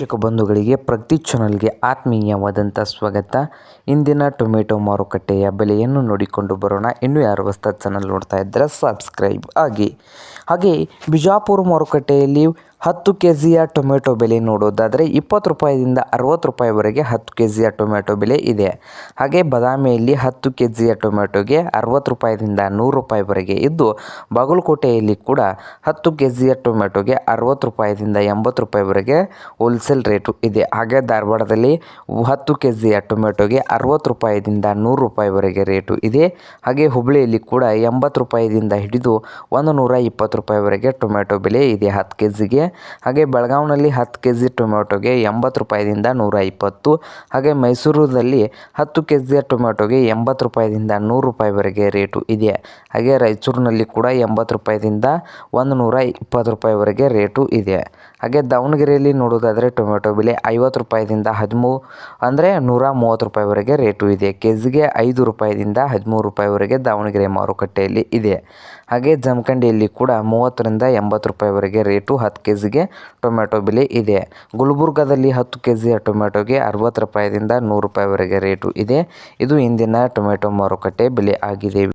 ವೀಕ್ಷಕ ಬಂಧುಗಳಿಗೆ ಪ್ರತಿ ಚಾನಲ್ಗೆ ಆತ್ಮೀಯವಾದಂಥ ಸ್ವಾಗತ. ಇಂದಿನ ಟೊಮೆಟೊ ಮಾರುಕಟ್ಟೆಯ ಬೆಲೆಯನ್ನು ನೋಡಿಕೊಂಡು ಬರೋಣ. ಇನ್ನು ಯಾರು ಹೊಸ ಚಾನಲ್ ನೋಡ್ತಾ ಇದ್ದರೆ ಸಬ್ಸ್ಕ್ರೈಬ್ ಆಗಿ. ಹಾಗೆ ಬಿಜಾಪುರ ಮಾರುಕಟ್ಟೆಯಲ್ಲಿ ಹತ್ತು ಕೆ ಜಿಯ ಟೊಮೆಟೊ ಬೆಲೆ ನೋಡೋದಾದರೆ ಇಪ್ಪತ್ತು ರೂಪಾಯಿಯಿಂದ ಅರವತ್ತು ರೂಪಾಯಿವರೆಗೆ ಹತ್ತು ಕೆ ಜಿಯ ಟೊಮೆಟೊ ಬೆಲೆ ಇದೆ. ಹಾಗೆ ಬದಾಮಿಯಲ್ಲಿ ಹತ್ತು ಕೆ ಜಿಯ ಟೊಮೆಟೊಗೆ ಅರವತ್ತು ರೂಪಾಯಿದಿಂದ ನೂರು ರೂಪಾಯಿವರೆಗೆ ಇದ್ದು, ಬಾಗಲಕೋಟೆಯಲ್ಲಿ ಕೂಡ ಹತ್ತು ಕೆ ಜಿಯ ಟೊಮೆಟೊಗೆ ಅರವತ್ತು ರೂಪಾಯಿದಿಂದ ಎಂಬತ್ತು ರೂಪಾಯಿವರೆಗೆ ಹೋಲ್ಸೇಲ್ ರೇಟು ಇದೆ. ಹಾಗೆ ಧಾರವಾಡದಲ್ಲಿ ಹತ್ತು ಕೆ ಜಿಯ ಟೊಮೆಟೊಗೆ ಅರವತ್ತು ರೂಪಾಯಿದಿಂದ ನೂರು ರೂಪಾಯಿವರೆಗೆ ರೇಟು ಇದೆ. ಹಾಗೆ ಹುಬ್ಬಳ್ಳಿಯಲ್ಲಿ ಕೂಡ ಎಂಬತ್ತು ರೂಪಾಯಿದಿಂದ ಹಿಡಿದು ಒಂದು ನೂರ ಇಪ್ಪತ್ತು ರೂಪಾಯಿವರೆಗೆ ಟೊಮೆಟೊ ಬೆಲೆ ಇದೆ ಹತ್ತು ಕೆ ಜಿಗೆ ಹಾಗೆ ಬೆಳಗಾವಿನಲ್ಲಿ ಹತ್ತು ಕೆ ಜಿ ಟೊಮೆಟೊಗೆ ಎಂಬತ್ತು ರೂಪಾಯಿದಿಂದ ನೂರ ಇಪ್ಪತ್ತು ಹಾಗೆ ಮೈಸೂರಲ್ಲಿ ಹತ್ತು ಕೆ ಜಿಯ ಟೊಮೆಟೊಗೆ ಎಂಬತ್ತು ರೂಪಾಯಿದಿಂದ ನೂರು ರೂಪಾಯಿವರೆಗೆ ರೇಟು ಇದೆ. ಹಾಗೆ ರಾಯಚೂರಿನಲ್ಲಿ ಕೂಡ ಎಂಬತ್ತು ರೂಪಾಯಿದಿಂದ ಒಂದು ನೂರ ಇಪ್ಪತ್ತು ರೂಪಾಯಿವರೆಗೆ ರೇಟು ಇದೆ. ಹಾಗೆ ದಾವಣಗೆರೆಯಲ್ಲಿ ನೋಡೋದಾದರೆ ಟೊಮೆಟೊ ಬೆಲೆ ಐವತ್ತು ರೂಪಾಯಿದಿಂದ ಹದಿಮೂರು ಅಂದರೆ ನೂರ ಮೂವತ್ತು ರೂಪಾಯಿವರೆಗೆ ರೇಟು ಇದೆ. ಕೆ ಜಿಗೆ ಐದು ರೂಪಾಯಿದಿಂದ ಹದಿಮೂರು ರೂಪಾಯಿವರೆಗೆ ದಾವಣಗೆರೆ ಮಾರುಕಟ್ಟೆಯಲ್ಲಿ ಇದೆ. ಹಾಗೆ ಜಮಖಂಡಿಯಲ್ಲಿ ಕೂಡ ಮೂವತ್ತರಿಂದ ಎಂಬತ್ತು ರೂಪಾಯಿವರೆಗೆ ರೇಟು ಹತ್ತು ಕೆ ಜಿಗೆ ಟೊಮೆಟೊ ಬೆಲೆ ಇದೆ. ಗುಲ್ಬರ್ಗಾದಲ್ಲಿ ಹತ್ತು ಕೆ ಜಿಯ ಟೊಮ್ಯಾಟೊಗೆ ಅರವತ್ತು ರೂಪಾಯಿದಿಂದ ನೂರು ರೂಪಾಯಿವರೆಗೆ ರೇಟು ಇದೆ. ಇದು ಇಂದಿನ ಟೊಮೆಟೊ ಮಾರುಕಟ್ಟೆ ಬೆಲೆ ಆಗಿದೆ.